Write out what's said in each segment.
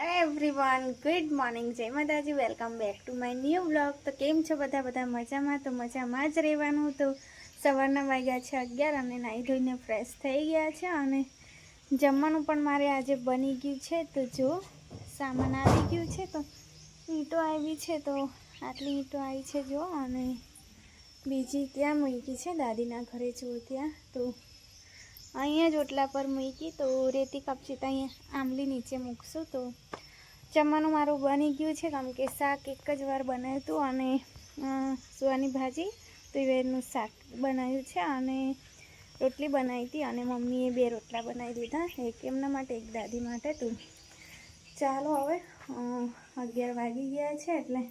Everyone good morning Jay Mataji welcome back to my new blog તો કેમ છો બધા? બધા મજામાં? તો મજામાં જ રહેવાનું. તો સવારના વાગ્યા છે અગિયાર અને નાહી ધોઈને ફ્રેશ થઈ ગયા છે અને જમવાનું પણ મારે આજે બની ગયું છે. તો જો, સામાન આવી ગયું છે, તો ઈંટો આવી છે, તો આટલી ઈંટો આવી છે, જો. અને બીજી ત્યાં મૂકી છે, દાદીના ઘરે જો ત્યાં. તો અહીંયા જ ઓટલા પર મૂકી તો રેતી કપચી તો અહીંયા આંબલી નીચે મૂકશું તો જમવાનું મારું બની ગયું છે કેમ કે શાક એક જ વાર બનાવ્યું હતું અને સુવાની ભાજી, તુવેરનું શાક બનાવ્યું છે અને રોટલી બનાવી હતી અને મમ્મીએ બે રોટલા બનાવી દીધા, એક એમના માટે, એક દાદી માટે. તું ચાલો હવે અગિયાર વાગી ગયા છે એટલે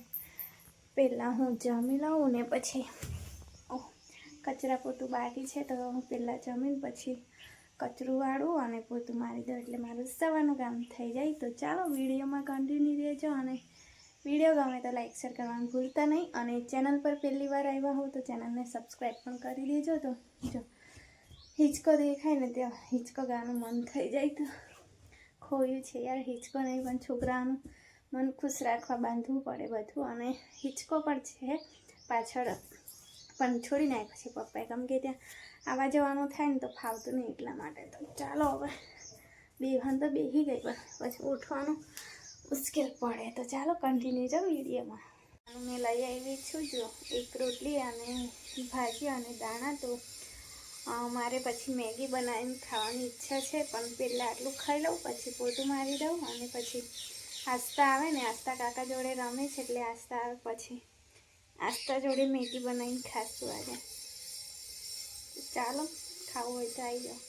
પહેલાં હું જમી લઉં ને પછી કચરા પોતું બાકી છે તો હું પહેલાં જમીન, પછી કચરું વાળું અને પોતું મારી દઉં. એટલે મારું સવારનું કામ થઈ જાય. તો ચાલો વિડીયોમાં કન્ટિન્યુ રહેજો અને વીડિયો ગમે તો લાઇક શેર કરવાનું ભૂલતા નહીં. અને ચેનલ પર પહેલી વાર આવ્યા હો તો ચેનલને સબસ્ક્રાઈબ પણ કરી દેજો. તો જો હિંચકો દેખાય ને ત્યાં હિંચકો ગાવાનું મન થઈ જાય તો ખોયું છે યાર. હિંચકો નહીં, પણ છોકરાનું મન ખુશ રાખવા બાંધવું પડે બધું. અને હિંચકો પણ છે પાછળ. પણ છોડી નાખે છે પપ્પાએ. કેમ કે ત્યાં આવવા જવાનું થાય ને તો ફાવતું નહીં એટલા માટે તો. ચાલો હવે બેભાન તો બેસી ગઈ, પણ પછી ઉઠવાનું મુશ્કેલ પડે. તો ચાલો કન્ટિન્યુ જાઓ વિડીયોમાં મેં. લઈ આવી છું, જો, એક રોટલી અને ભાજી અને દાણા. તો મારે પછી મેગી બનાવીને ખાવાની ઈચ્છા છે, પણ પહેલાં આટલું ખાઈ લઉં, પછી પોતું મારી દઉં અને પછી આસ્તા આવે ને, આસ્તા કાકા જોડે રમે છે એટલે આસ્તા આવે પછી. આસ્તા જોડે મેગી બનાવીને ખાશું આજે. ચાલો, ખાવું હોય તો આવી જાઓ.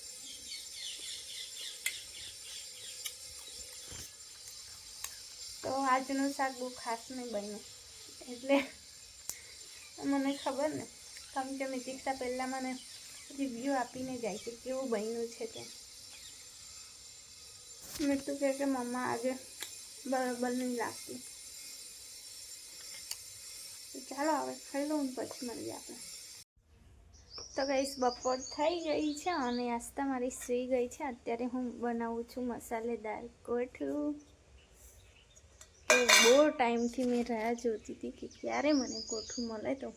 તો આજનું શાક બહુ ખાસ નહીં બન્યું. એટલે મને ખબર ને કેમ કે મિતિક્ષા પહેલાં મને રિવ્યૂ આપીને જાય છે, કેવું બન્યું છે તે. મિત્રું કહે કે મમ્મા આજે બરાબર નહીં લાગતું. ચાલો હવે ખાઈ લઉં પછી મળીએ આપણે. તો ગઈશ બપોર થઈ ગઈ છે અને આસ્તા મારી સૂઈ ગઈ છે. અત્યારે હું બનાવું છું મસાલેદાર કોઠું તો બહુ ટાઈમથી મેં રાહ જોતી હતી કે ક્યારે મને કોઠું મળે તો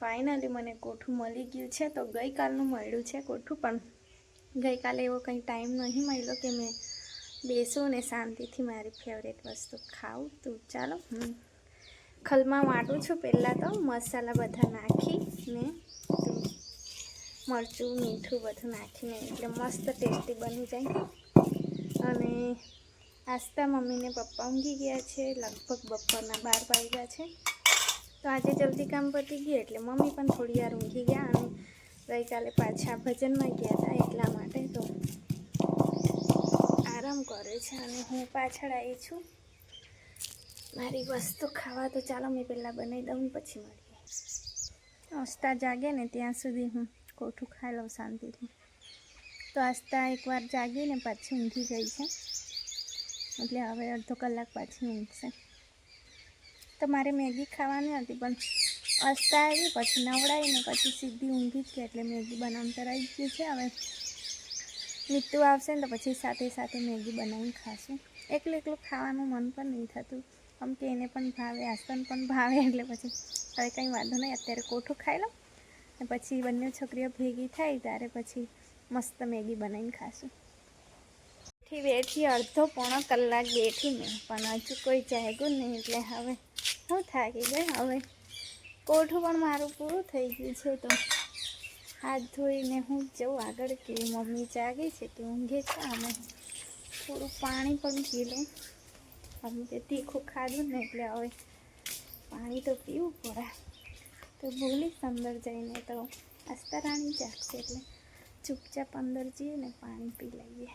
ફાઇનલી મને કોઠું મળી ગયું છે. તો ગઈકાલનું મળ્યું છે કોઠું પણ ગઈકાલે એવો કંઈ ટાઈમ નહીં મળ્યો કે મેં બેસું ને શાંતિથી મારી ફેવરેટ વસ્તુ ખાઉં. તો ચાલો, હું ખલમાં વાટું છું પહેલાં તો. મસાલા બધા નાખીને, મરચું, મીઠું બધું નાખીને એટલે મસ્ત ટેસ્ટી બની જાય. અને આસ્તા મમ્મીને પપ્પા ઊંઘી ગયા છે. લગભગ બપોરના બાર વાગ્યા છે. તો આજે જલ્દી કામ પતી ગયું એટલે મમ્મી પણ થોડી વાર ઊંઘી ગયા અને ગઈકાલે પાછા ભજનમાં ગયા હતા એટલા માટે તો આરામ કરે છે અને હું પાછળ આવી છું. મારી વસ્તુ ખાવા તો ચાલો, મેં પહેલાં બનાવી દઉં પછી મળીએ. આસ્તા જાગે ને ત્યાં સુધી હું કોઠું ખાઈ લઉં શાંતિથી. તો આસ્તા એકવાર જાગીને પાછી ઊંઘી ગઈ છે. એટલે હવે અડધો કલાક પાછી ઊંઘશે. તો મારે મેગી ખાવાની હતી, પણ આસ્તા આવી, પછી નવડાવીને પછી સીધી ઊંઘી જ ગઈ, એટલે મેગી બનાવવાનું કરાવી ગયું છે. હવે મીઠું આવશે ને તો પછી સાથે સાથે મેગી બનાવીને ખાશું. એકલું એકલું ખાવાનું મન પણ નહીં થતું. આમ કે એને પણ ભાવે આસન પણ ભાવે, એટલે પછી હવે કંઈ વાંધો નહીં, અત્યારે કોઠું ખાઈ લઉં ને પછી બંને છોકરીઓ ભેગી થાય ત્યારે પછી મસ્ત મેગી બનાવીને ખાશું. થી બેઠી, અડધો પોણો કલાક બેઠી મેં, પણ હજુ કોઈ જાગ્યું નહીં, એટલે હવે હું થાકી ગઈ, હવે કોઠું પણ મારું પૂરું થઈ ગયું છે તો હાથ ધોઈને હું જઉં આગળ કે મમ્મી જાગી છે કે ઊંઘે છે અમે થોડું પાણી પણ પી લઉં. અમે તે તીખું ખાધું ને એટલે હવે પાણી તો પીવું પડે. તો બોલીશ અંદર જઈને તો અસ્તરાણી રાણી જાગશે એટલે ચૂપચાપ અંદર જઈએ ને પાણી પી લઈએ.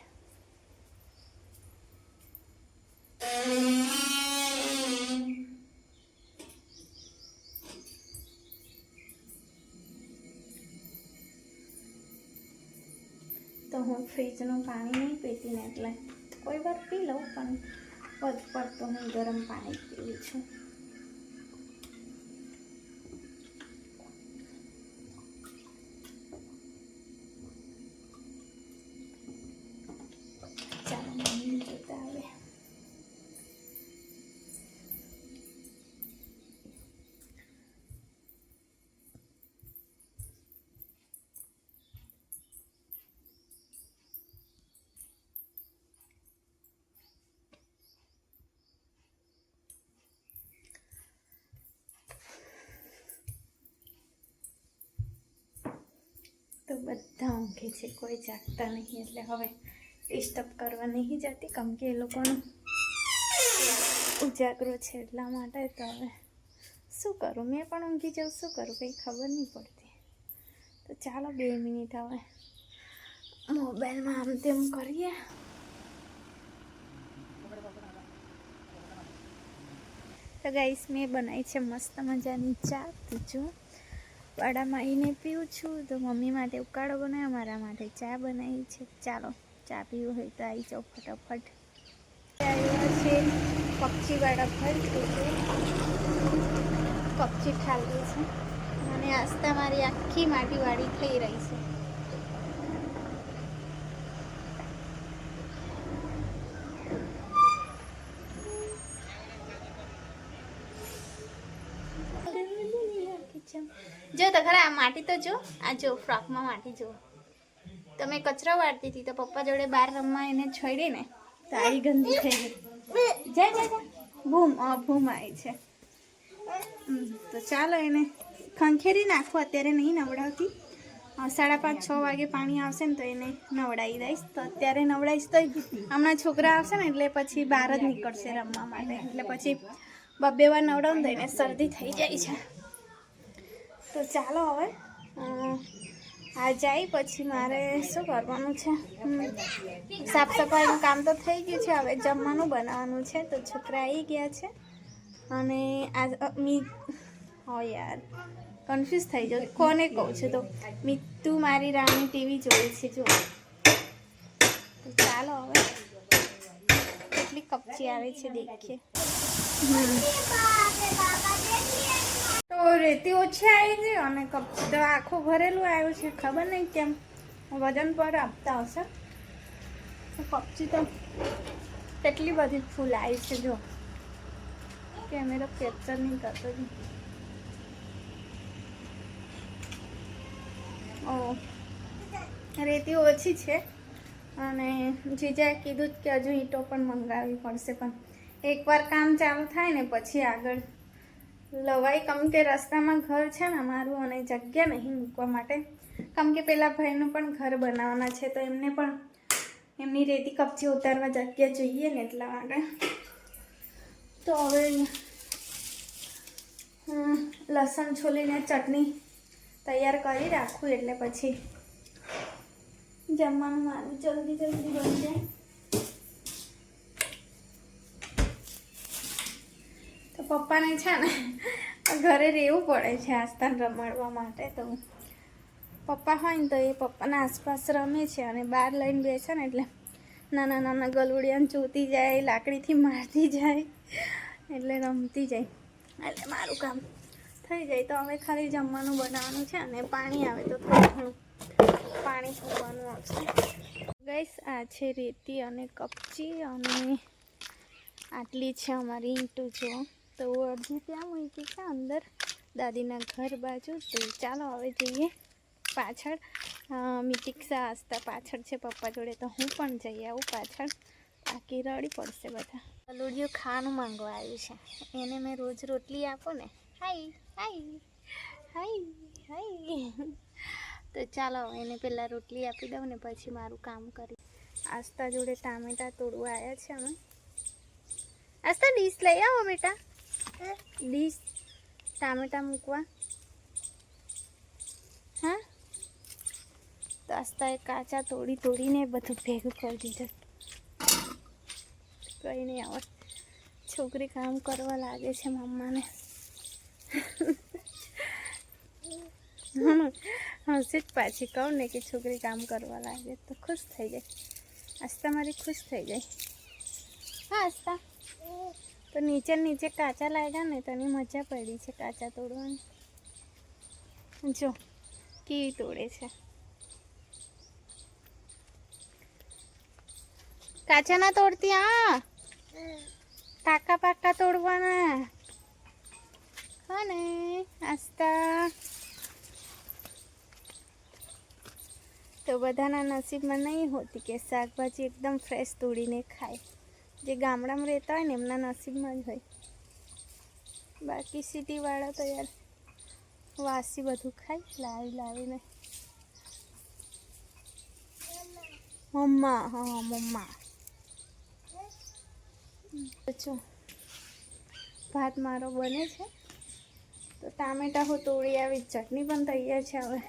તો હું ફ્રીજનું પાણી નહીં પીતી ને એટલે કોઈ વાર પી લઉં પણ વધુ તો હું ગરમ પાણી પીવું છું. બધા ઊંઘે છે, કોઈ જાગતા નહીં, એટલે હવે ડિસ્ટર્બ કરવા નહીં જતી, કેમ કે એ લોકોનો ઉજાગરો છે એટલા માટે તો હવે શું કરું? મેં પણ ઊંઘી જાઉં, શું કરું? કંઈ ખબર નહીં પડતી. તો ચાલો બે મિનિટ હવે મોબાઈલમાં આમ તેમ કરીએ. તો ગાઈસ મેં બનાવી છે મસ્ત મજાની ચા તો વાડામાં આવીને પીવું છું, તો મમ્મી માટે ઉકાળો બનાવ્યો, મારા માટે ચા બનાવી છે. ચાલો, ચા પીવું હોય તો આવી જાઓ ફટાફટ. આવ્યા છે પક્ષીવાળા ભર પક્ષી ઠાલવી છે. અને આસ્તા મારી આખી માટીવાળી થઈ રહી છે. જો તો ખરા, આ માટી તો જો, આ જો ફ્રોકમાં માટી જો તમે કચરો વાળતી હતી તો પપ્પા જોડે બહાર રમવા એને છોડી ને આવી ગંદી થઈ ગઈ. જા જા જા. બૂમ બૂમ આવી છે. તો ચાલો એને ખંખેરી નાખો, અત્યારે નહીં નવડાવતી. સાડા પાંચ, છ વાગે પાણી આવશે ને તો એને નવડાવી દઈશ. તો અત્યારે નવડાવીશ તો હમણાં છોકરા આવશે ને એટલે પછી બહાર જ નીકળશે રમવા માટે. એટલે પછી બબ્બે વાર નવડાવું તો એને શરદી થઈ જાય છે. તો ચાલો હવે આ જાય, પછી મારે શું કરવાનું છે? સાફ સફાઈનું કામ તો થઈ ગયું છે, હવે જમવાનું બનાવવાનું છે, તો છોકરા આવી ગયા છે. અને આ મી, હો યાર કન્ફ્યુઝ થઈ જાઉં કોને કહું છું તો? મીતુ મારી રાની ટીવી જોઈ છે જો તો ચાલો હવે, કેટલી કપચી આવે છે, દેખીએ. તો રેતી ઓછી આવી ગઈ અને કપચી તો આખું ભરેલું આવ્યું છે. ખબર નહીં કેમ. વજન પર આપતા હશે. કપચી તો કેટલી બધી ફૂલ આવી છે જો. કેમેરો કેપ્ચર નહીં કરતો. ઓ. રેતી ઓછી છે. અને જીજાએ કીધું જ કે હજુ ઈંટો પણ મંગાવવી પડશે પણ. એકવાર કામ ચાલુ થાય ને પછી આગળ લવાઈ કમ કે રસ્તામાં ઘર છે ને અમારું અને જગ્યા નહીં મૂકવા માટે. કમ કે પેલા ભાઈનું પણ ઘર બનાવવાના છે, તો એમને પણ એમની રેતી કપચી ઉતારવા જગ્યા જોઈએ ને એટલા માટે. તો હવે હું લસણ છોલીને ચટણી તૈયાર કરી રાખું એટલે પછી જમવાનું મારું જલ્દી જલ્દી બની જાય પપ્પાને છે ને ઘરે રહેવું પડે છે આસ્થાન રમાડવા માટે તો. પપ્પા હોય ને તો એ પપ્પાના આસપાસ રમે છે અને બહાર લઈને બેસે ને એટલે નાના નાના ગલુડિયાને ચોતી જાય, લાકડીથી મારતી જાય, એટલે રમતી જાય. એટલે મારું કામ થઈ જાય. તો હવે ખાલી જમવાનું બનાવવાનું છે અને પાણી આવે તો થોડું પાણી પૂરવાનું આવશે. ગઈસ, આ છે રેતી અને કપચી અને આટલી છે અમારી ઈંટું જો તો અડધી ત્યાં મૂકી છે અંદર દાદીના ઘર બાજુ તો ચાલો હવે જઈએ પાછળ. મિતિક્ષા આસ્તા પાછળ છે પપ્પા જોડે, તો હું પણ જઈ આવું પાછળ. બાકી રડી પડશે બધા. કલુડિયું ખાવાનું માંગવા આવ્યું છે. એને મેં રોજ રોટલી આપો ને. હાય હાય હાય હાય. તો ચાલો, એને પહેલાં રોટલી આપી દઉં ને પછી મારું કામ કરી. આસ્તા જોડે ટામેટા તોડવા આવ્યા છે અમે આસ્તા ડીશ લઈ આવો બેટા. ડીશ ટામેટા મૂકવા હા તો આસ્તા કાચા તોડી તોડીને બધું ભેગું કરી દીધું. કંઈ નહીં આવે. છોકરી કામ કરવા લાગે છે મમ્માને હશે જ પાછી. કહું ને કે છોકરી કામ કરવા લાગે તો ખુશ થઈ જાય. આસ્તા મારી ખુશ થઈ જાય. હા આસ્તા તો નીચે નીચે કાચા લાગ્યા ને તો એની મજા પડી છે કાચા તોડવાની. જો, કેવી તોડે છે. કાચા ના તોડતી, હા? પાકા પાકા તોડવાના. અને આસ્તા. તો બધાના નસીબમાં નહીં હોતી કે શાકભાજી એકદમ ફ્રેશ તોડીને ખાય. જે ગામડામાં રહેતા હોય ને એમના નસીબમાં જ હોય. બાકી સિટીવાળા તો યાર વાસી બધું ખાય, લાવી લાવીને. મમ્મા, હા મમ્મા. જો ભાત મારો બને છે. તો ટામેટા હું તોડી આવી, ચટણી પણ તૈયાર છે હવે.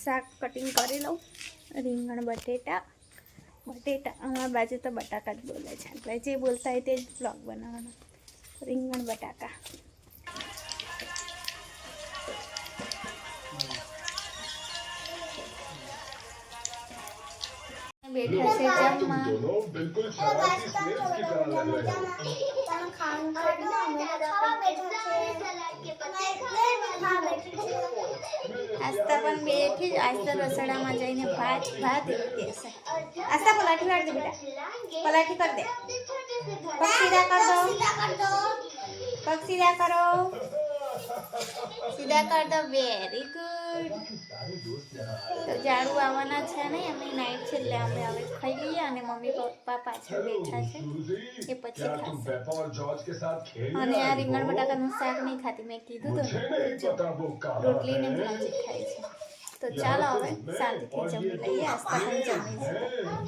શાક કટિંગ કરી લઉં, રીંગણ, બટેટા. બટેટા, અમારા બાજુ તો બટાકા જ બોલે છે. એટલે જે બોલતા હોય તે જ બ્લોગ બનાવવાનો. રીંગણ બટાકા. બેઠા છે જમવા બિલકુલ આસ્તા પણ બેઠી આસ્તા રસોડામાં જઈને ભાત ભાત એવું કહેશે આસ્તા પલાઠી વાળ દે બેટા. પલાઠી કર દે. પગ સીધા કર. કરો. સુધાકર તો વેરી ગુડ તો ઝાડુ આવવાના છે ને એમની નાઈટ છે એટલે અમે હવે ખાઈ લઈએ અને મમ્મી પપ્પા પાછળ બેઠા છે. એ પછી ખાશે. અને આ રીંગણ બટાકાનું શાક નહીં ખાતી મેં કીધું તો રોટલી ને ખાય છે. તો ચાલો હવે શાંતિથી જમી લઈએ આસ્તા જમી